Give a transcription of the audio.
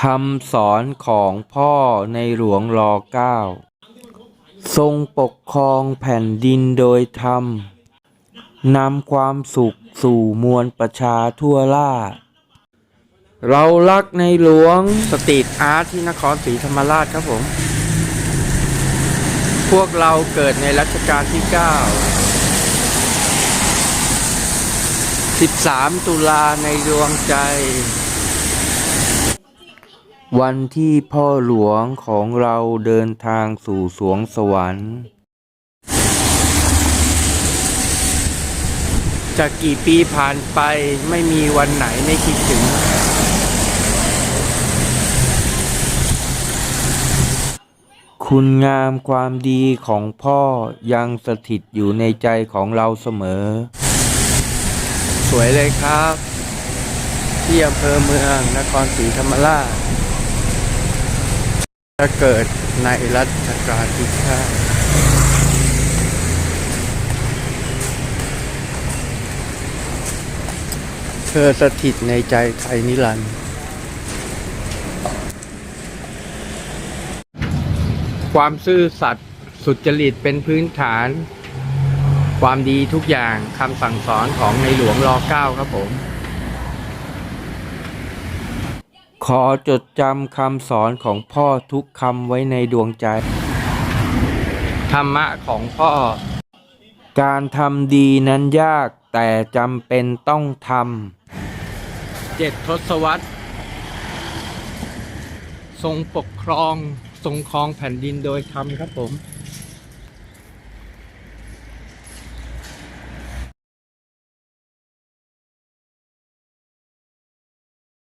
คำสอนของพ่อในหลวงรอเก้าทรงปกครองแผ่นดินโดยธรรมนำความสุขสู่มวลประชาทั่วล่า เรารักในหลวงสตรีทอาร์ตที่นครศรีธรรมราชครับผม พวกเราเกิดในรัชกาลที่ 9 13 ตุลาในดวงใจ วันที่พ่อหลวงของเราเดินทางสู่สวงสวรรค์จะกี่ปีผ่านไปไม่มีวันไหนไม่คิดถึง คุณงามความดีของพ่อยังสถิตอยู่ในใจของเราเสมอ สวยเลยครับ ที่อำเภอเมืองนครศรีธรรมราช จะเกิดในรัชกาลที่เก้าเธอสถิตในใจไทยนิรันดร์ความซื่อสัตย์สุจริตเป็นพื้นฐาน ความดีทุกอย่างคำสั่งสอนของในหลวงรอเก้าครับผม ขอจดจำคำสอนของพ่อทุกคำไว้ในดวงใจ ธรรมะของพ่อ การทำดีนั้นยากแต่จำเป็นต้องทำเจ็ดทศวรรษทรงปกครองทรงครองแผ่นดินโดยธรรมครับผม